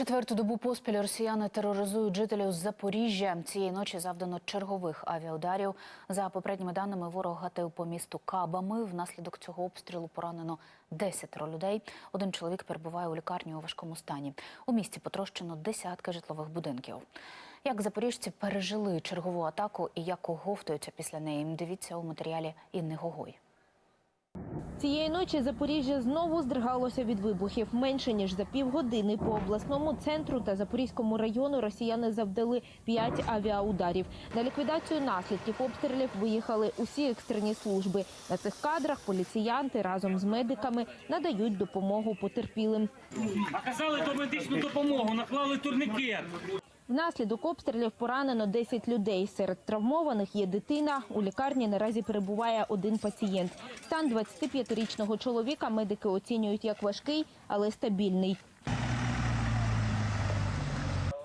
Четверту добу поспіль росіяни тероризують жителів Запоріжжя. Цієї ночі завдано чергових авіаударів. За попередніми даними, ворог гатив по місту кабами. Внаслідок цього обстрілу поранено 10 людей. Один чоловік перебуває у лікарні у важкому стані. У місті потрощено десятки житлових будинків. Як запоріжці пережили чергову атаку і як оговтуються після неї, дивіться у матеріалі Інни Гогой. Цієї ночі Запоріжжя знову здригалося від вибухів. Менше ніж за півгодини по обласному центру та Запорізькому району росіяни завдали п'ять авіаударів. На ліквідацію наслідків обстрілів виїхали усі екстрені служби. На цих кадрах поліціянти разом з медиками надають допомогу потерпілим. Оказали домедичну допомогу, наклали турнікет. Внаслідок обстрілів поранено 10 людей. Серед травмованих є дитина. У лікарні наразі перебуває один пацієнт. Стан 25-річного чоловіка медики оцінюють як важкий, але стабільний.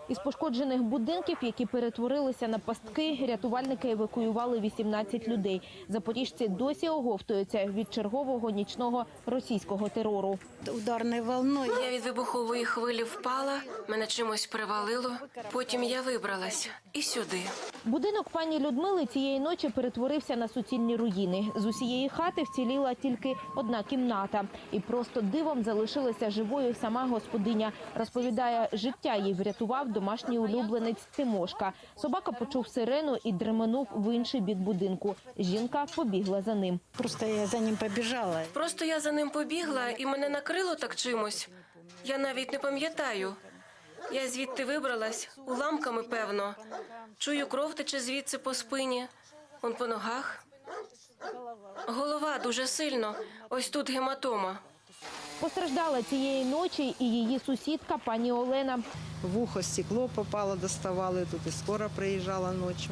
Із пошкоджених будинків, які перетворилися на пастки, рятувальники евакуювали 18 людей. Запоріжці досі оговтуються від чергового нічного російського терору. ударной волной. Я від вибухової хвилі впала, мене чимось привалило. Потім я вибралась і сюди. Будинок пані Людмили цієї ночі перетворився на суцільні руїни. З усієї хати вціліла тільки одна кімната, і просто дивом залишилася живою сама господиня. Розповідає, життя їй врятував домашній улюбленець Тимошка. Собака почув сирену і дременув в інший бік будинку. Жінка побігла за ним. Просто я за ним побежала. Просто я за ним побігла і мене накрило так чимось. Я навіть не пам'ятаю. Я звідти вибралась уламками, певно. Чую, кров тече звідси по спині, он по ногах. Голова дуже сильно. Ось тут гематома. Постраждала цієї ночі і її сусідка пані Олена. В ухо стекло попало, доставали, тут і скоро приїжджала ночі.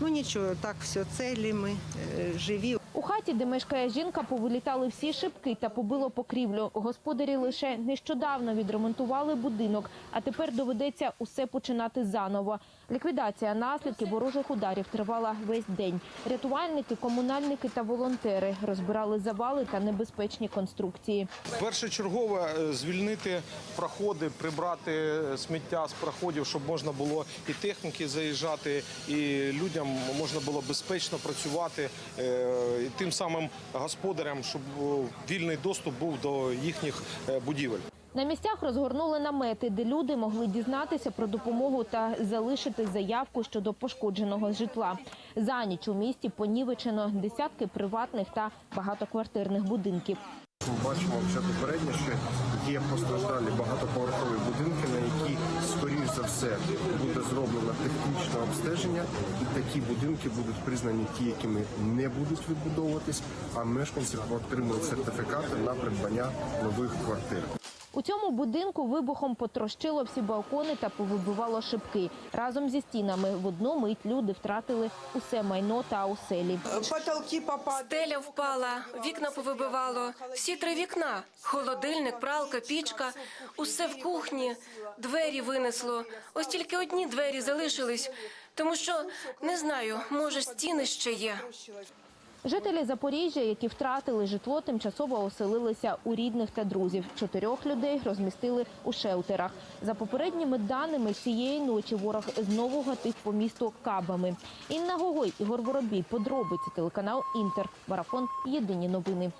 Ну нічого, так все целі ми, е, живі. Хаті, де мешкає жінка, повилітали всі шибки та побило покрівлю. Господарі лише нещодавно відремонтували будинок, а тепер доведеться усе починати заново. Ліквідація наслідків ворожих ударів тривала весь день. Рятувальники, комунальники та волонтери розбирали завали та небезпечні конструкції. Першочергово е, звільнити проходи, прибрати е, сміття з проходів, щоб можна було і техніки заїжджати, і людям можна було безпечно працювати, е, тим самим господарям, щоб е, вільний доступ був до їхніх е, будівель. На місцях розгорнули намети, де люди могли дізнатися про допомогу та залишити заявку щодо пошкодженого житла. За ніч у місті понівечено десятки приватних та багатоквартирних будинків. Бачимо вже попередньо, що є постраждалі багатоповерхові будинки, на які, скоріш за все, буде зроблено технічне обстеження, і такі будинки будуть признані ті, якими не будуть відбудовуватись, а мешканці отримують сертифікати на придбання нових квартир. У цьому будинку вибухом потрощило всі балкони та повибивало шибки. Разом зі стінами в одну мить люди втратили усе майно та оселі. Потолки попали. Стеля впала, вікна повибивало. Всі три вікна: холодильник, пралка, пічка, усе в кухні, двері винесло. Ось тільки одні двері залишились, тому що не знаю, може стіни ще є. Жителі Запоріжжя, які втратили житло, тимчасово оселилися у рідних та друзів. Чотирьох людей розмістили у шелтерах. За попередніми даними, цієї ночі ворог знову гатив по місту кабами. Інна Гогой, Ігор Воробій, подробиці телеканал Інтер. Марафон. Єдині новини.